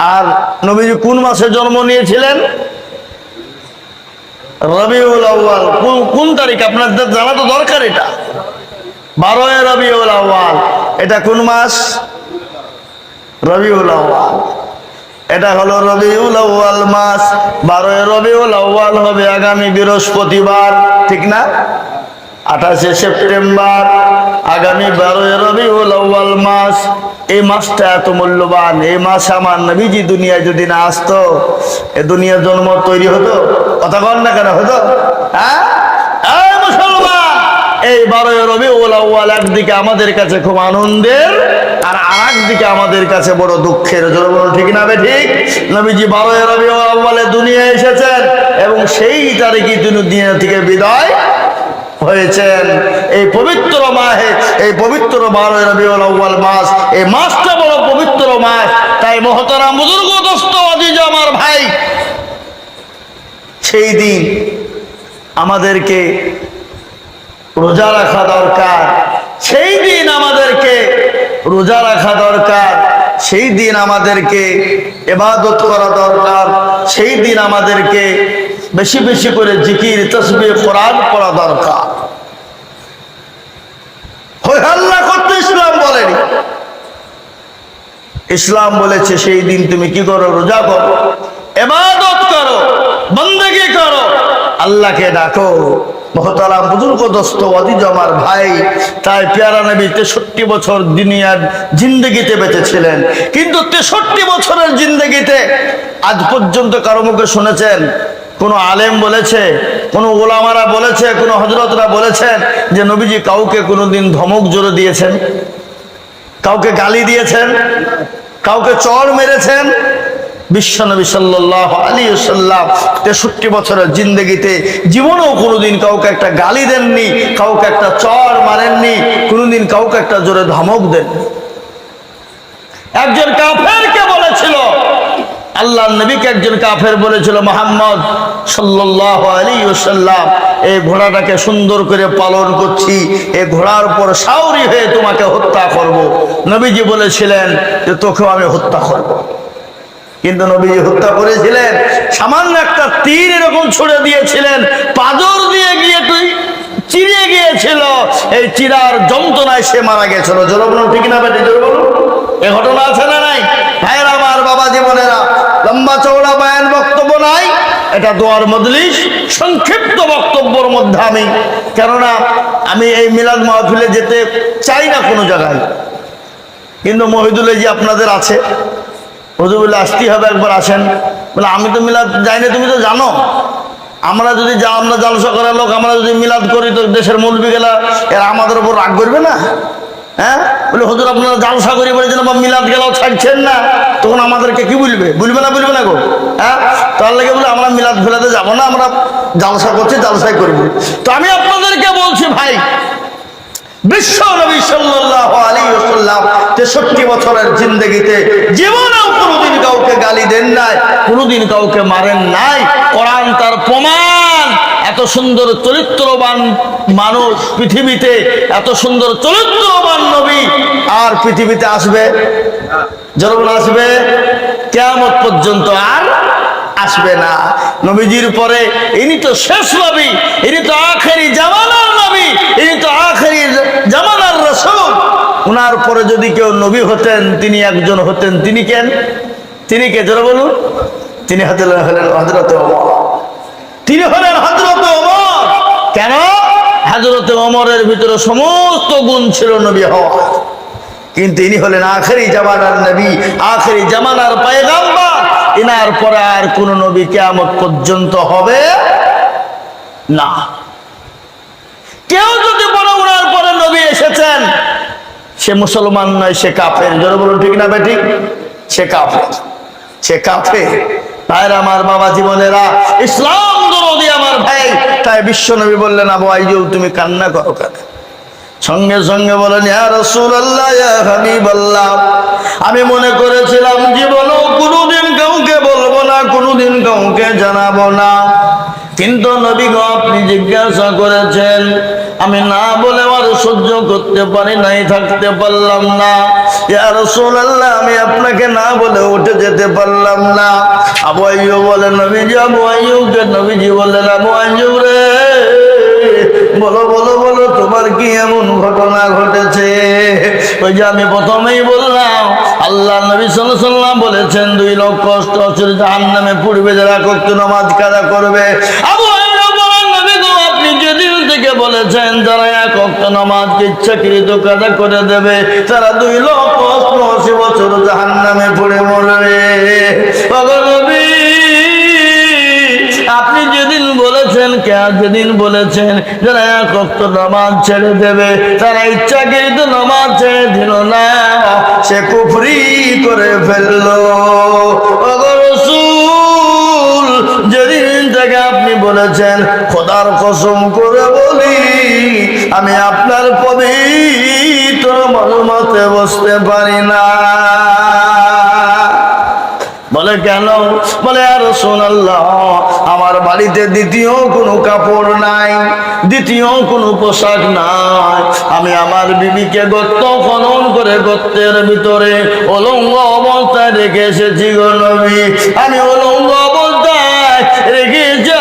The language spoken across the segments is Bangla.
আর নবীজি কোন মাসে জন্ম নিয়েছিলেন? রবিউল আউ্য়াল। কোন- তারিখ? আপনাদের জানা তো দরকার এটা। বারোই রবিউল আউ্য়াল। এটা কোন মাস? রবিউল আউ্য়াল। এটা হলো রবিউল আউ্য়াল মাস। বারোই রবিউল আউ্য়াল হবে আগামী বৃহস্পতিবার। ঠিক না? আঠাশে সেপ্টেম্বর, আগামী বারোই রবিউল আউ্য়াল মাস। এই মাসটা এত মূল্যবান, এই মাস আমার নবীজি দুনিয়ায় যদি না আসতো, এ দুনিয়ার জন্ম তৈরি হতো? কথা বল না কেন, হতো? হ্যাঁ? মুসলমান, এই বারোই রবিউল আউ্য়াল একদিকে আমাদের কাছে খুব আনন্দের, আর আর দিকে আমাদের কাছে বড় দুঃখের। জন্য ঠিক না বে ঠিক? নবীজি বারোই রবিউল আউ্য়ালে দুনিয়ায় এসেছেন, এবং সেই তারিখে তিনি দুনিয়া থেকে বিদায় হয়েছেন। এই পবিত্র মাহে এই পবিত্র বারোই আউ্য়াল মাস, এই মাসটা বড় পবিত্র মাস। তাই মহতারাম বুজুর্গ, দোস্ত আজিজ আমার ভাই, সেই দিন আমাদেরকে রোজা রাখা দরকার। সেই দিন আমাদেরকে রোজা রাখা দরকার। সেই দিন আমাদেরকে এবাদত করা দরকার। সেই দিন আমাদেরকে বেশি বেশি করে জিকির তসবি কোরআন পড়া দরকার। হাল্লা করতে ইসলাম বলেনি। ইসলাম বলেছে সেই দিন তুমি কি করো? রোজা করো এবাদত করো, বন্দেগি করো। আল্লাহকে ডাকো। মহতারাম বুজুর্গ দোস্ত অদিজ আমার ভাই তাই পেয়ারা নবী তেষট্টি বছর দুনিয়ার জিন্দগিতে বেঁচেছিলেন। কিন্তু তেষট্টি বছরের জিন্দগিতে আজ পর্যন্ত কারও মুখে শুনেছেন? কোনো আলেম বলেছে কোনো ওলামারা বলেছে, কোনো হজরতরা বলেছেন যে নবীজি কাউকে কোনোদিন ধমক জোরে দিয়েছেন? কাউকে গালি দিয়েছেন? কাউকে চড় মেরেছেন? বিশ্বনবী সাল্লাহ আলী সাল্লাম তেষট্টি বছরের জিন্দগিতে জীবনেও কোনোদিন কাউকে একটা গালি দেননি, কাউকে একটা চড় মারেননি, কোনোদিন কাউকে একটা জোরে ধমক দেন একজন বলেছিল আল্লাহ নবীকে একজন কাফের বলেছিল, মোহাম্মদ সাল্লাহ আলী সাল্লাম এই ঘোড়াটাকে সুন্দর করে পালন করছি, এই ঘোড়ার উপর সাউরি হয়ে তোমাকে হত্যা করব। নবীজি বলেছিলেন যে, তোকেও আমি হত্যা করব। কিন্তু নবীজি হত্যা করেছিলেন, সামান্য একটা তীর এরকম ছুড়ে দিয়েছিলেন, পাজর দিয়ে গিয়ে তুই চিড়ে গিয়েছিল, এই চিরার যন্ত্রণায় সে মারা গেছিল জলবন ঠিক না বেটে জলবন এ ঘটনা আছে না নাই ভাইয়ের, আমার বাবা জীবনেরা লম্বা চওড়া বায়ান বক্তব্য নাই, এটা দোয়ার মজলিস, সংক্ষিপ্ত বক্তব্যর মধ্যে আমি। কেননা, আমি এই মিলাদ মাহফিলে যেতে চাই না কোনো জায়গায়। কিন্তু মহিদুলে যে আপনাদের আছে হুজুর বলে আসতেই হবে একবার আসেন। বলে, আমি তো মিলাদ যাই না তুমি তো জানো। আমরা যদি যা, আমরা জালসা করার লোক, আমরা যদি মিলাদ করি, তো দেশের মৌলবি গেলা, এরা আমাদের উপর রাগ করবে না? হ্যাঁ? বলে আপনারা জালসা করি মিলাদ গেলাও ছাড়ছেন না। তখন আমাদেরকে না না গো। হ্যাঁ? তার লাগে আমরা মিলাদ না, আমরা জালসা করছি তো আমি আপনাদেরকে বলছি, ভাই, বিশ্ব নবী আলাইহি ওয়াসাল্লাম 63 বছরের জিন্দেগিতে জীবনেও কোনোদিন কাউকে গালি দেন নাই, কোনোদিন কাউকে মারেন নাই। কোরআন তার প্রমাণ। এত সুন্দর চরিত্রবান মানুষ পৃথিবীতে, এত সুন্দর চরিত্রবান নবী আর পৃথিবীতে আসবে? যখন আসবে? কেয়ামত পর্যন্ত আর আসবে না। নবীজির পরে ইনি তো শেষ নবী, ইনি তো আখেরি জামানার নবী, ইনি তো আখেরি জামানার রসুল। ওনার পরে যদি কেউ নবী হতেন, তিনি একজন হতেন, তিনি কেন? তিনি কে? জোরে বলুন। তিনি হতেন হলেন হজরত তিনি হলেন কেন? হাজরতে অমরের ভিতরে সমস্ত গুণ ছিল নবী হওয়া কিন্তু ইনি হলেন আখেরি জামানার নবী, আখেরি জামানার পায়গাম্বার। ইনার পরে আর কোন নবী কেমন পর্যন্ত হবে না। কেউ যদি বলে উনার পরে নবী এসেছেন, সে মুসলমান নয়, সে কাফের। জোরে বলুন, ঠিক না বেটি সে কাফের। সে কাফের। ভাইরা, আমার বাবা জীবনেরা, ইসলাম দরদি আমার ভাই তাই বিশ্ব নবী বললেন, আবু আইজু তুমি কান্না করো কেন? সঙ্গে সঙ্গে বলেন আমি মনে করেছিলাম জীবনও কোনোদিন কাউকে বলব না, কোনোদিন কাউকে জানাব না। কিন্তু নবী গো আপনি জিজ্ঞাসা করেছেন আমি না বলে আর সহ্য করতে পারি নাই, থাকতে পারলাম না। ইয়া রাসূলুল্লাহ, আমি আপনাকে না বলে উঠে যেতে পারলাম না। আবু আইয়ুব বলে নবীজি, আবু আইয়ুবকে নবীজি বললেন, আবু আইয়ুব রে, বলো বলো বলো, তোমার কি এমন ঘটনা ঘটেছে? ওই যে আমি প্রথমেই বললাম, আল্লাহ নবী সাল্লাম বলেছেন, দুই লক্ষ অষ্টআশি জাহান নামে পূর্বে যারা কক্ত নামাজ কাজা করবে। আবু থেকে বলেছেন, যারা এক অক্ত নামাজকে ইচ্ছাকৃত কাজা করে দেবে, তারা দুই লক্ষ অষ্টআশি বছর জাহান নামে পড়ে মরবে। আপনি যেদিন বলেছেন, কে যেদিন বলেছেন, যারা এক অক্ত নামাজ ছেড়ে দেবে, তারা ইচ্ছাকৃত নামাজ ছেড়ে দিল না, সে কুফরি করে ফেলল। ওগো বলেছেন, খোদার কসম করে বলি, আমি আপনার পবিত্র মলমতে বসতে পারি না। বলে কেন? বলে আর সোনাল্লাহ আমার বাড়িতে দ্বিতীয় কোনো কাপড় নাই, দ্বিতীয় কোনো পোশাক নাই। আমি আমার বিবিকে গর্ত খনন করে গর্তের ভিতরে অলঙ্গ অবস্থায় রেখে এসেছি গো নবী। আমি অলঙ্গ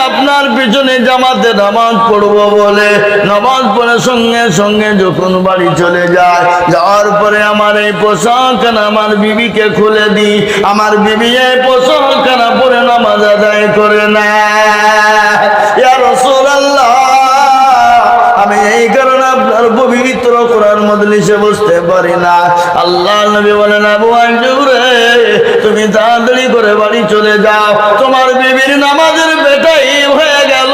আপনার পিছনে জামাতে নামাজ পড়ব বলে। নামাজ পড়ে সঙ্গে সঙ্গে যখন বাড়ি চলে যায়, যাওয়ার পরে আমার এই পোশাকখানা আমার বিবিকে খুলে দিই। আমার বিবি এই পোশাকখানা পরে নামাজ আদায় করে না আমি এই কোরআন মজলিসে বসতে পারি না। আল্লাহ নবী বলেন, আবু আইয়ুব রে তুমি তাড়াতাড়ি করে বাড়ি চলে যাও। তোমার বিবির নামাজের বেটাই হয়ে গেল।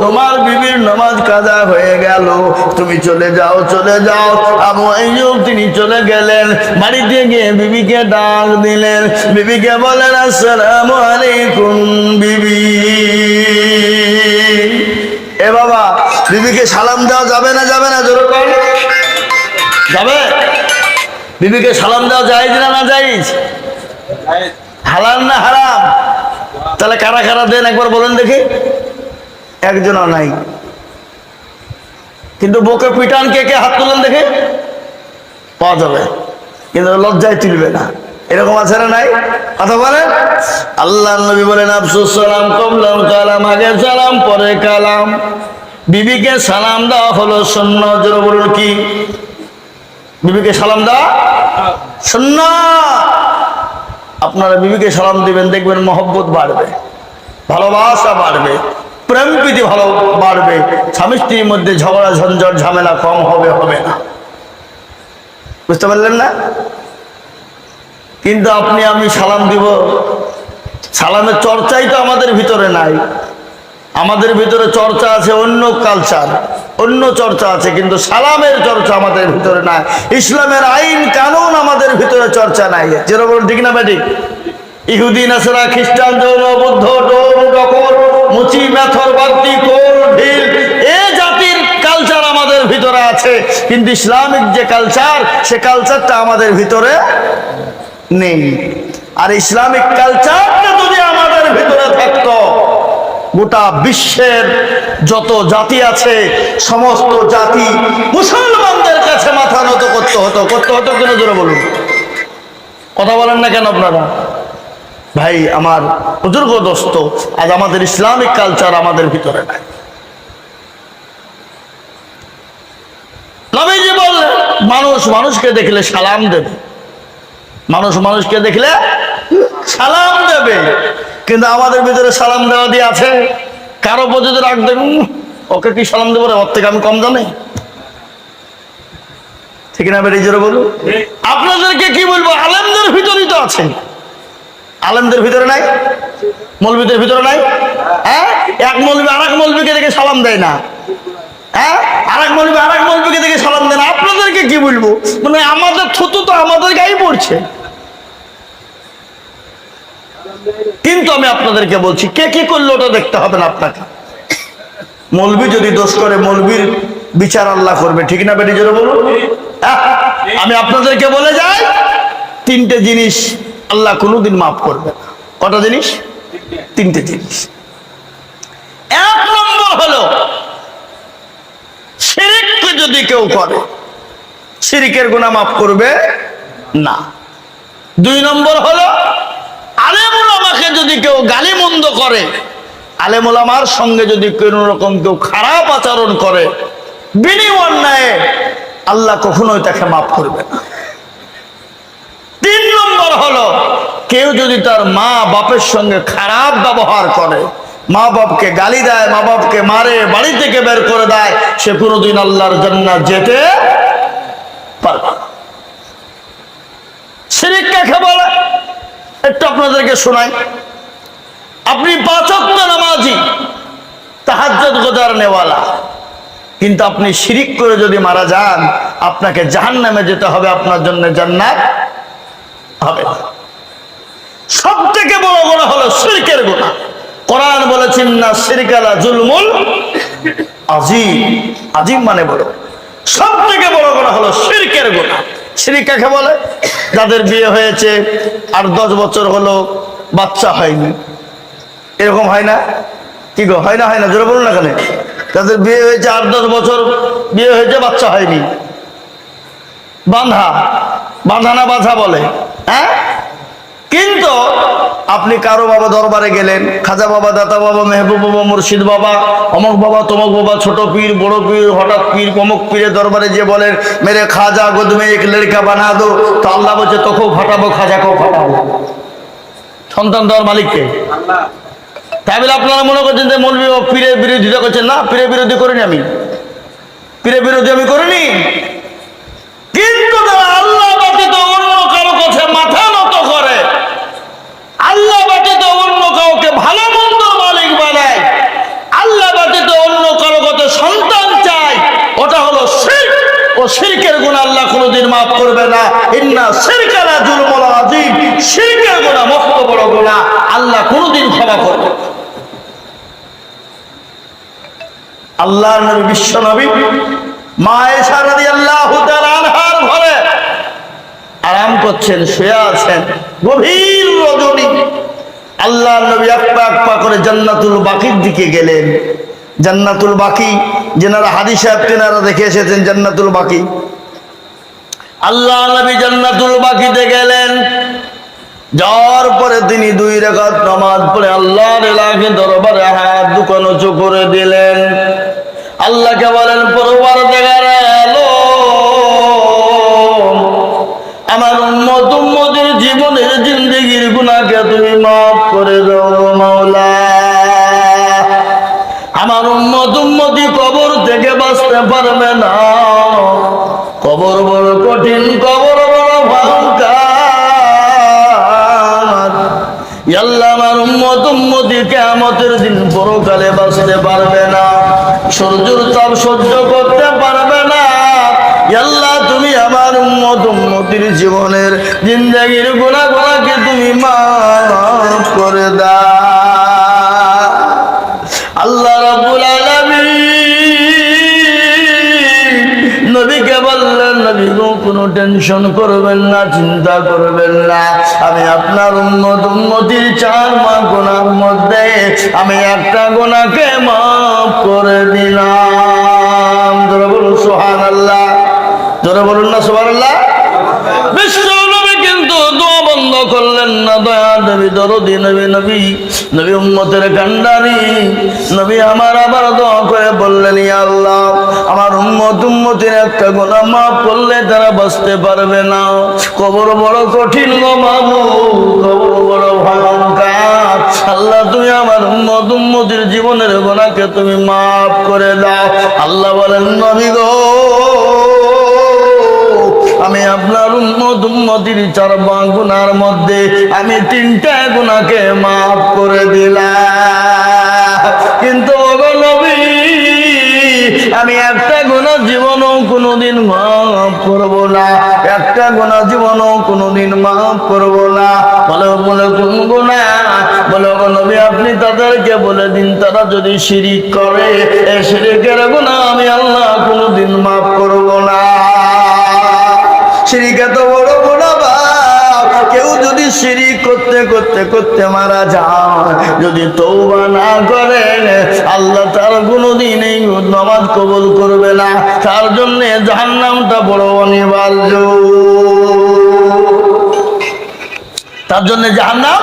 তোমার বিবির নামাজ কাজা হয়ে গেল। তুমি চলে যাও চলে যাও। আবু আইয়ুব তিনি চলে গেলেন। বাড়িতে গিয়ে বিবিকে ডাক দিলেন। বিবিকে বলেন, আসসালামু আলাইকুম বিবি। এ বাবা বিবিকে সালাম দেওয়া যাবে না যাবে না, জোর যাবে? বিবিকে সালাম দেওয়া যায় না না যাইজ হালাল না হারাম? তাহলে কারা কারা দেন একবার বলেন দেখি। একজনও নাই। কিন্তু বুকে পিটান কে কে হাত তুলেন দেখে। পাওয়া যাবে। কিন্তু লজ্জায় তুলবে না। এরকম আছে না নাই? কথা বলেন? আল্লাহ নবী বলেন, আফসুস সালাম কবলাম কালাম, আগে সালাম, পরে কালাম। বিবিকে সালাম দেওয়া হলো শূন্য, জোর বলুন কি? বিবিকে সালাম দেওয়া? শূন্য! আপনারা বিবিকে সালাম দিবেন, দেখবেন মহব্বত বাড়বে, ভালোবাসা বাড়বে, প্রেম প্রীতি ভালো বাড়বে, স্বামী স্ত্রীর মধ্যে ঝগড়া, ঝঞ্ঝট, ঝামেলা কম হবে হবে না। বুঝতে পারলেন না? কিন্তু আপনি আমি সালাম দিব, সালামের চর্চাই তো আমাদের ভিতরে নাই। আমাদের ভিতরে চর্চা আছে অন্য কালচার অন্য চর্চা আছে, কিন্তু সালামের চর্চা আমাদের ভিতরে নাই। ইসলামের আইন কানুন আমাদের ভিতরে চর্চা নাই। যেরকম ঠিক না ব্যাটিক ইহুদি, নাসরা, খ্রিস্টান, জৈন, বুদ্ধ ডোম ডকর মুচি, মেথর বাগদি কোর, ঢিল, এ জাতির কালচার আমাদের ভিতরে আছে। কিন্তু ইসলামিক যে কালচার সে কালচারটা আমাদের ভিতরে নেই। আর ইসলামিক কালচারটা যদি আমাদের ভিতরে থাকতো গোটা বিশ্বের যত জাতি আছে, সমস্ত জাতি মুসলমানদের কাছে মাথা নত করতে হতো করতে হতো কেন জোরে বলুন? কথা বলেন না কেন আপনারা? ভাই, আমার বুজুর্গ দোস্ত, আজ আমাদের ইসলামিক কালচার আমাদের ভিতরে নাই। বললেন, মানুষ মানুষকে দেখলে সালাম দেবে। মানুষ মানুষকে দেখলে সালাম দেবে। কিন্তু আমাদের ভিতরে সালাম দেওয়া দিয়ে আছে। কারও পর্যন্ত রাখ দেবেন ওকে কি সালাম দেবো ওর থেকে আমি কম জানি। ঠিক না বেরিয়ে জোরে বলুন। আপনাদেরকে কি বলব? আলেমদের ভিতরেই তো আছে। আলেমদের ভিতরে নাই? মৌলবীদের ভিতরে নাই? হ্যাঁ? এক মৌলবী আর এক মৌলবীকে দেখে সালাম দেয় না। হ্যাঁ? আর এক মৌলবী আর এক মৌলবীকে দেখে সালাম দেয় না। আপনাদেরকে কি বলব? মানে আমাদের থুতু তো আমাদের গায়ে পড়ছে। কিন্তু আমি আপনাদেরকে বলছি, কে কি করল ওটা দেখতে হবে না আপনাকে। মৌলবী যদি দোষ করে মৌলবীর বিচার আল্লাহ করবে, ঠিক না বেটি জোরে বলুন? আমি আপনাদেরকে বলে যাই, তিনটে জিনিস আল্লাহ কোনোদিন মাফ করবে কটা জিনিস? তিনটে জিনিস। এক নম্বর হলো যদি কেউ করে, শিরিকের গুণা মাফ করবে না। দুই নম্বর হলো আলেমুল আমাকে যদি কেউ গালি মন্দ করে, আলেমুল আমার সঙ্গে যদি কোনো রকম কেউ খারাপ আচরণ করে বিনি অন্যায় আল্লাহ কখনোই তাকে মাফ করবে না। তিন নম্বর হলো, কেউ যদি তার মা বাপের সঙ্গে খারাপ ব্যবহার করে, মা বাপকে গালি দেয়, মা বাপকে মারে, বাড়ি থেকে বের করে দেয়, সে কোনোদিন আল্লাহর জান্নাত যেতে পারবে না। শিরিক কাকে বলে? একটু আপনাদেরকে শোনাই। আপনি পাঁচক্ত নামাজি তাহাজ্জত গোজার নেওয়ালা। কিন্তু আপনি শিরিক করে যদি মারা যান, আপনাকে জাহান নামে যেতে হবে, আপনার জন্য জান্নাত হবে সব থেকে বড় গোনা হলো শিরকের গোনা কোরআন বলেছেন না শিরকালা জুলমুল আজিম আজিম মানে বড়। সব থেকে বড় গোনা হলো শিরকের গোনা শিরিক কাকে বলে? যাদের বিয়ে হয়েছে আর দশ বছর হলো বাচ্চা হয়নি। এরকম হয় না? কি গো, হয় না হয় না? জোরে বলুন না কেন তাদের বিয়ে হয়েছে আট দশ বছর বিয়ে হয়েছে, বাচ্চা হয়নি। বাঁধা। বাঁধা না বাঁধা বলে। হ্যাঁ? কিন্তু আপনি কারও বাবা দরবারে গেলেন, খাজা বাবা, দাতা বাবা, মেহবুব বাবা, মুর্শিদ বাবা, অমক বাবা, তমক বাবা, ছোট পীর, বড় পীর, হঠাৎ পীর, অমক পীরের দরবারে যে বলেন, মেরে খাজা গোদমে এক লড়কা বানা দো। তো আল্লাহ বলছে তোকেও ফাটাবো খাজাকেও ফাটাবো সন্তান দেওয়ার মালিককে। তাই বলে আপনারা মনে করছেন যে মৌলবী পীরের বিরোধিতা করছেন? না, পীরের বিরোধী করিনি আমি। পীরের বিরোধী আমি করিনি? কিন্তু তারা আল্লাহ ব্যতীত অন্য কারও কাছে মাথা নত করে আল্লাহ ব্যতীত অন্য কাউকে ভালো মন্দ মালিক বানায় আল্লাহ ব্যতীত অন্য কারও কাছে সন্তান চায় ওটা হলো শিরক ও শিরকের গুণ আল্লাহ কোনোদিন মাফ করবে না ইন্না শিরকালা জুলমুল আজিম শিরকের গুণা মস্ত বড় গুণা আল্লাহ ক্ষমা করবে নবী বিশ্ব নবী সারাদি আল্লাহ আনহার ঘরে আরাম করছেন, শুয়ে আছেন। গভীর রজনী। আল্লাহ নবী এক পা করে জান্নাতুল বাকির দিকে গেলেন। জান্নাতুল বাকি, যেনারা হাদিস তেনারা দেখে এসেছেন জান্নাতুল বাকি। আল্লাহ নবী জান্নাতুল বাকিতে গেলেন। যাওয়ার পরে তিনি দুই রেখাত নামাজ পড়ে আল্লাহর এলাকে দরবারে হাত দুকানো চো করে দিলেন। আল্লাহকে বলেন পরবার দেখার আমার উম্মত উম্মতের জীবনের জিন্দগির গুণাকে তুমি মাফ করে দাও। পরকালে বাঁচতে পারবে না, সূর্যের তাপ সহ্য করতে পারবে না। আল্লাহ তুমি আমার উম্মত, উম্মতির জীবনের জিন্দাগির গোলা গোলাকে তুমি মাফ করে দাও। টেনশন করবেন না, চিন্তা করবেন না। আমি আপনার উন্নত উন্নতির চার মা গোনার মধ্যে আমি একটা গোনাকে মাফ করে দিলাম। ধরে বলুন সোহান আল্লাহ ধরে বলুন না সোহান আল্লাহ বিশ্ব কিন্তু বন্ধ করলেন না, দয়া নবী দরদি, নবী নবী নবী উম্মতের কান্ডারি। নবী আমার আবার দোয়া করে বললেন আল্লাহ, আমার উম্মত উম্মতের একটা গোনা মাফ করলে তারা বাঁচতে পারবে না। কবর বড় কঠিন গো বাবু, কবর বড় ভয়ঙ্কর। আল্লাহ, তুমি আমার উম্মত উম্মতির জীবনের গোনাকে তুমি মাফ করে দাও। আল্লাহ বলেন, নবী গো, আমি আপনার গুনার মধ্যে আমি গুণাকে মাফ করে কিন্তু আমি একটা গুণা জীবনও কোনোদিন মাফ করব না। একটা গুণা জীবনও কোনোদিন মাফ করব না। বলে বলে কোন গুণা? বলে নবী, আপনি তাদেরকে বলে দিন, তারা যদি শিরিক করে, এই শিরিকের গুণা আমি আল্লাহ কোনোদিন মাফ করব করতে মারা যান যদি তৌবা না করেন, আল্লাহ তার কোনোদিন এই নামাজ কবুল করবে না। তার জন্য জাহান্নামটা বড় অনিবার্য। তার জন্য জাহান্নাম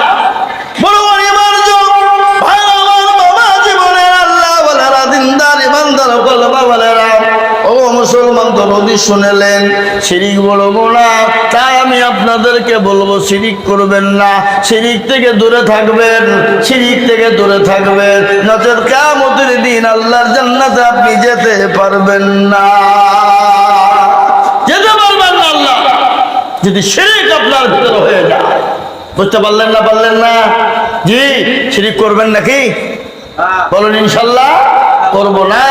নদী শুনেলেন শিরিক বড় গোনা তাই আমি আপনাদেরকে বলব শিরিক করবেন না। শিরিক থেকে দূরে থাকবেন শিরিক থেকে দূরে থাকবেন। নচেত কামতের দিন আল্লাহর জান্নাতে আপনি যেতে পারবেন না। যেতে পারবেন না আল্লাহ। যদি শিরিক আপনার ভিতরে হয়ে যায় বুঝতে পারলেন না পারলেন না? জি শিরিক করবেন নাকি? বলুন ইনশাল্লাহ করব না।